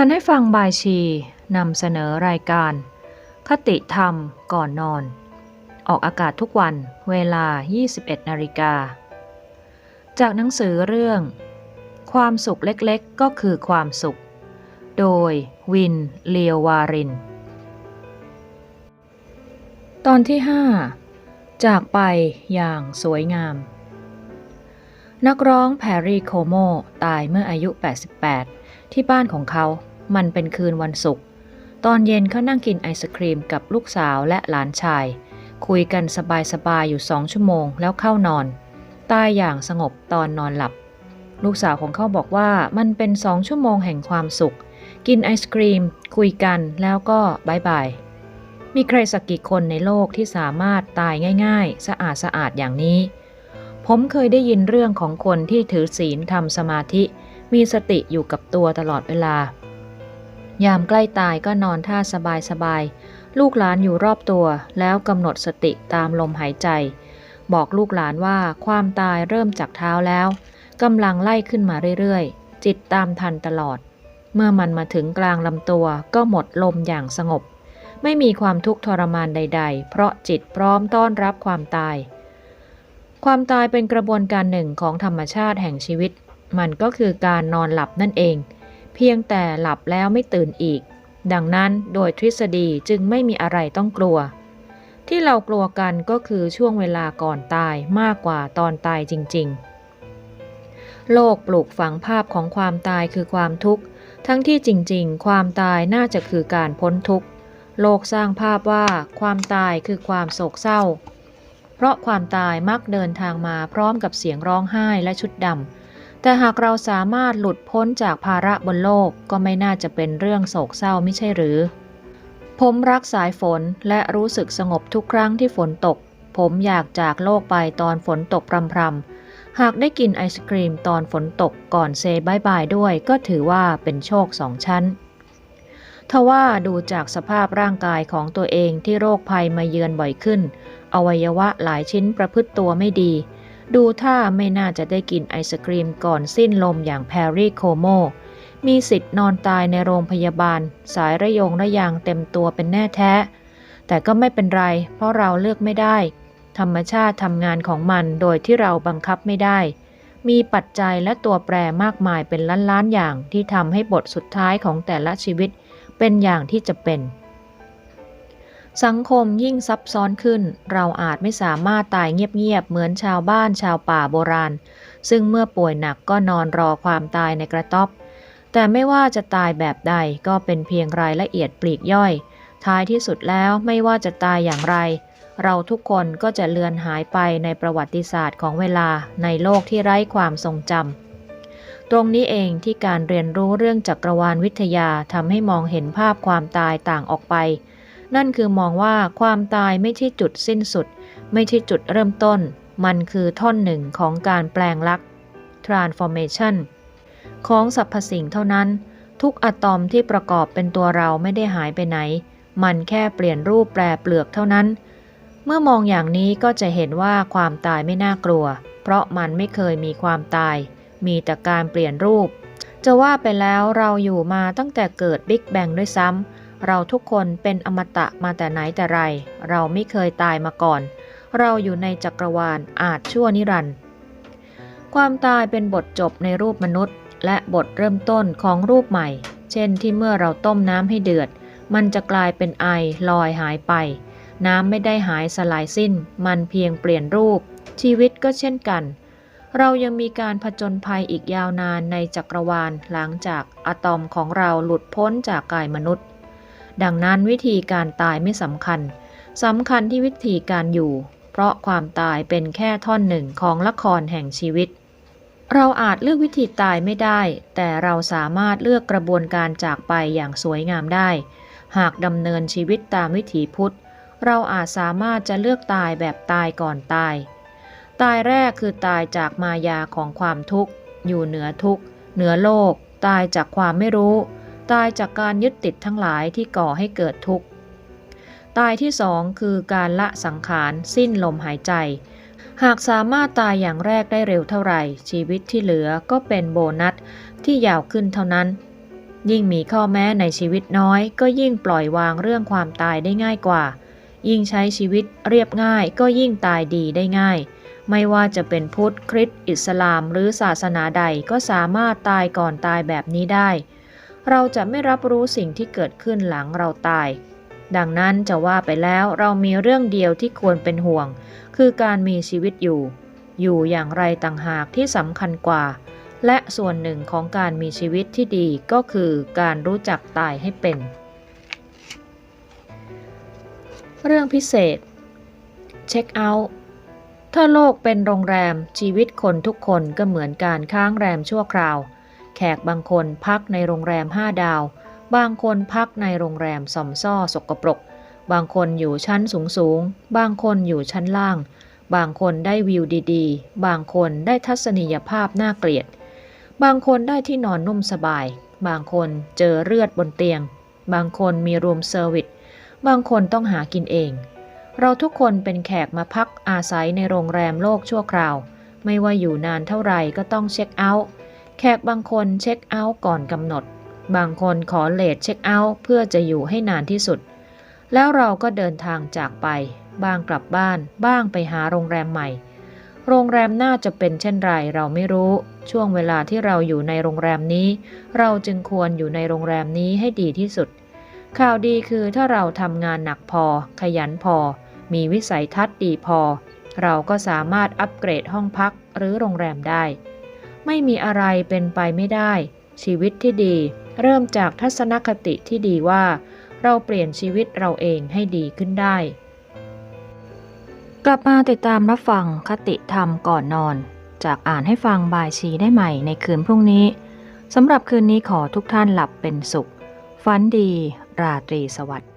อ่านให้ฟังบายชีนำเสนอรายการ คติธรรมก่อนนอน ออกอากาศทุกวันเวลา 21นาฬิกา จากหนังสือเรื่อง ความสุขเล็กๆก็คือความสุข โดยวินเลียววาริน ตอนที่ 5 จากไปอย่างสวยงาม นักร้องแพรรี่โคโมตายเมื่ออายุ 88 ที่บ้านของเขา มันเป็นคืนวันศุกร์ตอนเย็นเขานั่งกินไอศครีมกับลูกสาวและหลานชาย คุยกันสบายๆอยู่สองชั่วโมงแล้วเข้านอน ตายอย่างสงบตอนนอนหลับ ลูกสาวของเขาบอกว่ามันเป็นสองชั่วโมงแห่งความสุข กินไอศครีม คุยกันแล้วก็บายบาย มีใครสักกี่คนในโลกที่สามารถตายง่าย ๆ สะอาดสะอาดอย่างนี้ ผมเคยได้ยินเรื่องของคนที่ถือศีลทำสมาธิ มีสติอยู่กับตัวตลอดเวลา ยามใกล้ตายก็นอนท่าสบายๆ ลูกหลานอยู่รอบตัว แล้วกำหนดสติตามลมหายใจ บอกลูกหลานว่าความตายเริ่มจากเท้าแล้วกำลังไล่ขึ้นมาเรื่อยๆ จิตตามทันตลอด เมื่อมันมาถึงกลางลำตัวก็หมดลมอย่างสงบ ไม่มีความทุกข์ทรมานใด ๆ เพราะจิตพร้อมต้อนรับความตาย ความตายเป็นกระบวนการหนึ่งของธรรมชาติแห่งชีวิต มันก็คือการนอนหลับนั่นเอง เพียงแต่หลับแล้วไม่ตื่นอีก ดังนั้นโดยทฤษฎีจึงไม่มีอะไรต้องกลัว ที่เรากลัวกันก็คือช่วงเวลาก่อนตายมากกว่าตอนตายจริง ๆ โลกปลูกฝังภาพของความตายคือความทุกข์ ทั้งที่จริง ๆ ความตายน่าจะคือการพ้นทุกข์ โลกสร้างภาพว่าความตายคือความโศกเศร้า เพราะความตายมักเดินทางมาพร้อมกับเสียงร้องไห้และชุดดำ แต่หากเราสามารถหลุดพ้นจากภาระบนโลกก็ไม่น่าจะเป็นเรื่องโศกเศร้าไม่ใช่หรือ ผมรักสายฝนและรู้สึกสงบทุกครั้งที่ฝนตก ผมอยากจากโลกไปตอนฝนตกพรำๆ หากได้กินไอศครีมตอนฝนตกก่อนเซบายบายด้วย ก็ถือว่าเป็นโชคสองชั้นทว่าดูจากสภาพร่างกายของตัวเองที่โรคภัยมาเยือนบ่อยขึ้น อวัยวะหลายชิ้นประพฤติตัวไม่ดี ดูท่าไม่น่าจะได้กินไอศครีมก่อนสิ้นลมอย่างแพรรี่โคโม มีสิทธิ์นอนตายในโรงพยาบาล สายระยงระยางเต็มตัวเป็นแน่แท้ แต่ก็ไม่เป็นไร เพราะเราเลือกไม่ได้ ธรรมชาติทำงานของมันโดยที่เราบังคับไม่ได้ มีปัจจัยและตัวแปรมากมายเป็นล้านๆอย่างที่ทำให้บทสุดท้ายของแต่ละชีวิต เป็นอย่างที่จะเป็น สังคมยิ่งซับซ้อนขึ้น เราอาจไม่สามารถตายเงียบๆ เหมือนชาวบ้านชาวป่าโบราณ ซึ่งเมื่อป่วยหนักก็นอนรอความตายในกระต๊อบ แต่ไม่ว่าจะตายแบบใดก็เป็นเพียงรายละเอียดปลีกย่อย ท้ายที่สุดแล้วไม่ว่าจะตายอย่างไร เราทุกคนก็จะเลือนหายไปในประวัติศาสตร์ของเวลาในโลกที่ไร้ความทรงจำ ตรงนี้เองที่การเรียนรู้เรื่องจักรวาลวิทยาทำให้มองเห็นภาพความตายต่างออกไป นั่นคือมองว่าความตายไม่ใช่จุดสิ้นสุด ไม่ใช่จุดเริ่มต้น มันคือท่อนหนึ่งของการแปลงลักษณ์ transformation ของสรรพสิ่งเท่านั้น ทุกอะตอมที่ประกอบเป็นตัวเราไม่ได้หายไปไหน มันแค่เปลี่ยนรูปแปรเปลือกเท่านั้น เมื่อมองอย่างนี้ก็จะเห็นว่าความตายไม่น่ากลัว เพราะมันไม่เคยมีความตาย มีแต่การเปลี่ยนรูป จะว่าไปแล้วเราอยู่มาตั้งแต่เกิดบิ๊กแบงด้วยซ้ำ เราทุกคนเป็นอมตะมาแต่ไหนแต่ไร เราไม่เคยตายมาก่อน เราอยู่ในจักรวาลอาจชั่วนิรันดร์ความตายเป็นบทจบในรูปมนุษย์ และบทเริ่มต้นของรูปใหม่ เช่นที่เมื่อเราต้มน้ำให้เดือด มันจะกลายเป็นไอลอยหายไป น้ำไม่ได้หายสลายสิ้น มันเพียงเปลี่ยนรูป ชีวิตก็เช่นกัน เรายังมีการผจญภัยอีกยาวนานในจักรวาลหลังจากอะตอมของเราหลุดพ้นจากกายมนุษย์ ดังนั้นวิธีการตายไม่สำคัญสำคัญที่วิธีการอยู่ เพราะความตายเป็นแค่ท่อนหนึ่งของละครแห่งชีวิต เราอาจเลือกวิธีตายไม่ได้ แต่เราสามารถเลือกกระบวนการจากไปอย่างสวยงามได้ หากดำเนินชีวิตตามวิถีพุทธ เราอาจสามารถจะเลือกตายแบบตายก่อนตาย ตายแรกคือตายจากมายาของความทุกข์ อยู่เหนือทุกข์ เหนือโลก ตายจากความไม่รู้ ตายจากการยึดติดทั้งหลายที่ก่อให้เกิดทุกข์ ตายที่สองคือการละสังขารสิ้นลมหายใจ หากสามารถตายอย่างแรกได้เร็วเท่าไหร่ ชีวิตที่เหลือก็เป็นโบนัสที่ยาวขึ้นเท่านั้น ยิ่งมีข้อแม้ในชีวิตน้อย ก็ยิ่งปล่อยวางเรื่องความตายได้ง่ายกว่า ยิ่งใช้ชีวิตเรียบง่ายก็ยิ่งตายดีได้ง่ายไม่ว่าจะเป็นพุทธ คริสต์ อิสลาม หรือศาสนาใดก็สามารถตายก่อนตายแบบนี้ได้ เราจะไม่รับรู้สิ่งที่เกิดขึ้นหลังเราตาย ดังนั้นจะว่าไปแล้วเรามีเรื่องเดียวที่ควรเป็นห่วง คือการมีชีวิตอยู่ อยู่อย่างไรต่างหากที่สำคัญกว่า และส่วนหนึ่งของการมีชีวิตที่ดีก็คือการรู้จักตายให้เป็น เรื่องพิเศษ เช็คเอาท์ถ้าโลกเป็นโรงแรมชีวิตคนทุกคนก็เหมือนการค้างแรมชั่วคราว แขกบางคนพักในโรงแรม5ดาว บางคนพักในโรงแรมสมซ่อสกปรก บางคนอยู่ชั้นสูงสูง บางคนอยู่ชั้นล่าง บางคนได้วิวดีๆ บางคนได้ทัศนียภาพน่าเกลียด บางคนได้ที่นอนนุ่มสบาย บางคนเจอเลือดบนเตียง บางคนมีรูมเซอร์วิส บางคนต้องหากินเอง เราทุกคนเป็นแขกมาพักอาศัยในโรงแรมโลกชั่วคราว ไม่ว่าอยู่นานเท่าไหร่ก็ต้องเช็คเอาท์ แขกบางคนเช็คเอาท์ก่อนกำหนด บางคนขอเลทเช็คเอาท์เพื่อจะอยู่ให้นานที่สุด แล้วเราก็เดินทางจากไป บ้างกลับบ้าน บ้างไปหาโรงแรมใหม่ โรงแรมน่าจะเป็นเช่นไรเราไม่รู้ ช่วงเวลาที่เราอยู่ในโรงแรมนี้ เราจึงควรอยู่ในโรงแรมนี้ให้ดีที่สุด ข่าวดีคือถ้าเราทำงานหนักพอ ขยันพอ มีวิสัยทัศน์ดีพอ เราก็สามารถอัปเกรดห้องพักหรือโรงแรมได้ ไม่มีอะไรเป็นไปไม่ได้ ชีวิตที่ดี เริ่มจากทัศนคติที่ดีว่า เราเปลี่ยนชีวิตเราเองให้ดีขึ้นได้ กลับมาติดตามรับฟังคติธรรมก่อนนอน จากอ่านให้ฟังบายชีได้ใหม่ในคืนพรุ่งนี้สำหรับคืนนี้ขอทุกท่านหลับเป็นสุข ฝันดี ราตรีสวัสดิ์